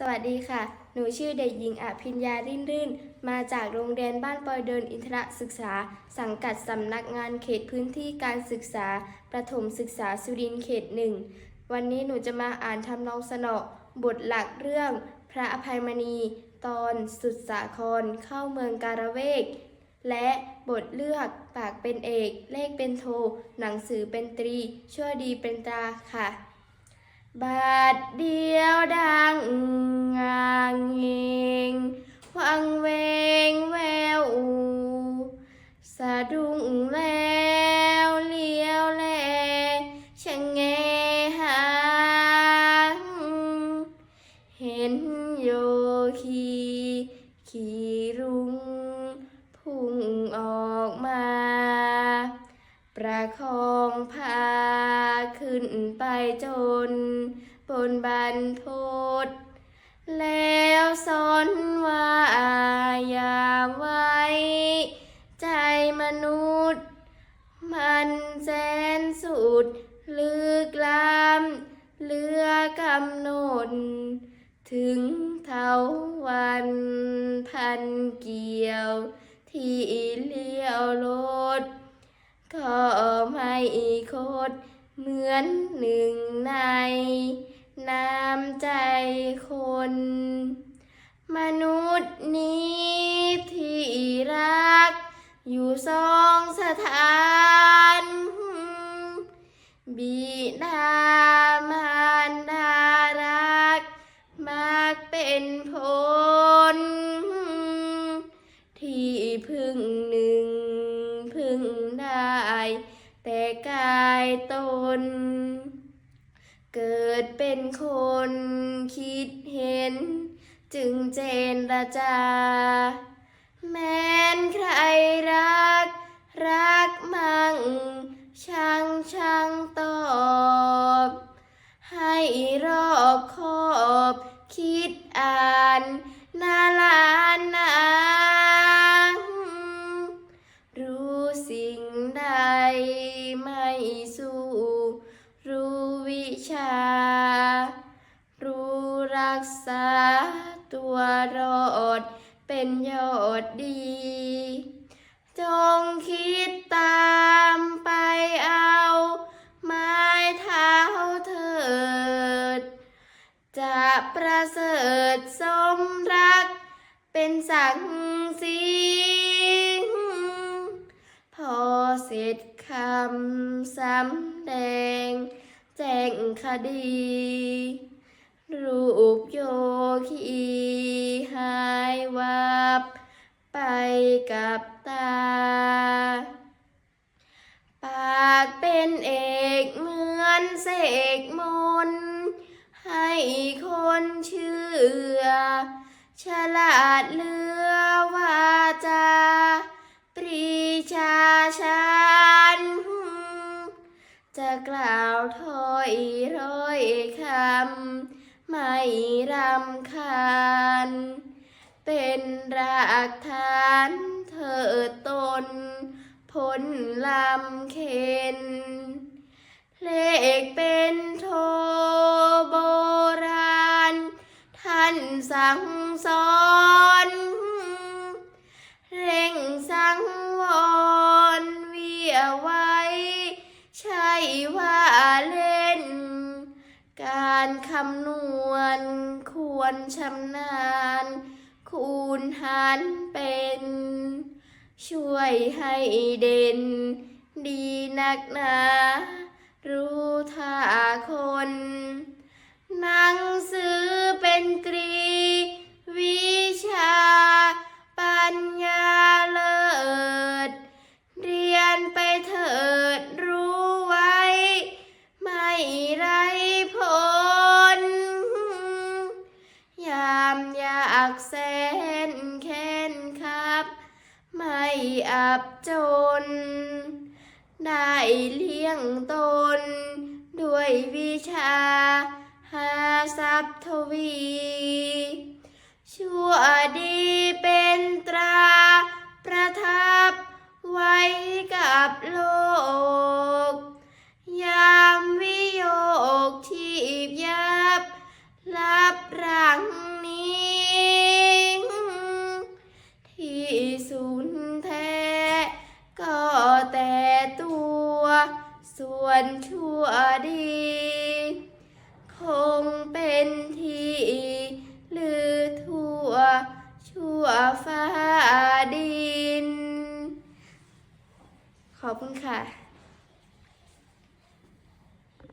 สวัสดีค่ะ หนูชื่อเด็กหญิงอภิญญารื่นรื่น มาจากโรงเรียนบ้านปอยเดินอินทรศึกษา สังกัดสำนักงานเขตพื้นที่การศึกษา ประถมศึกษาสุรินทร์เขตหนึ่ง วันนี้หนูจะมาอ่านทำนองสนอบทหลักเรื่อง พระอภัยมณี ตอนสุดสาคร เข้าเมืองการะเวก และบทเลือก ปากเป็นเอก เลขเป็นโท หนังสือเป็นตรี ชั่วดีเป็นตราค่ะ บาดเดียวดังงางเงงวังเวงแววอูสะดุ้งแล้วเลี้ยวแลชะแงหางเห็นโยคีขี่รุงพุ่งออกมา ประคองพา ขึ้นไปจนบนบันพดแล้วสอนว่าอย่าไว้ ใจมนุษย์ มันแสนสุด ลึกล้ำเลือกำหนด ถึงเท่าวันพันเกี่ยว ที่เลี้ยวรถก็ไม่คด เหมือนหนึ่งในน้ำใจคน มนุษย์นี้ที่รัก อยู่สองสถาน บิดามารดารักมักเป็นผ แต่กายตน เกิดเป็นคนคิดเห็น จึงเจนระจา แม้นใครรัก รักมั่งช่างช่างตอบ ษาตัวรอดเป็นยอดดี จงคิดตามไปเอา ไม้เท้าเถิด จะประเสริฐสมรัก เป็นสังสีพอเสร็จคำสำแดง แจ้งคดี รูปโยคีหายวับ ไปกับตา ปากเป็นเอกเหมือนเสกมน ให้คนเชื่อ ฉลาดเลือว่าจา ปรีชาชันจะกล่าวถ้อยร้อยคำ ไม่รำคาญ เป็นรากฐานเธอตนผลลำเข็นเลขเป็นโทโบราณ ท่านสั่งสอนเร่งสังวรเวียไว้ ใช่ว่าเล่น การคำนวณคว รชำนาญ คูณหารเป็น ช่วยให้เด่น ดีนักหนา รู้ท่าคน หนังสือ ไม่อับจน ได้เลี้ยงตน ด้วยวิชาหาทรัพย์ทวี ส่วนชั่วดี คงเป็นที่หรือทั่วชั่วฟ้าดิน ขอบคุณค่ะ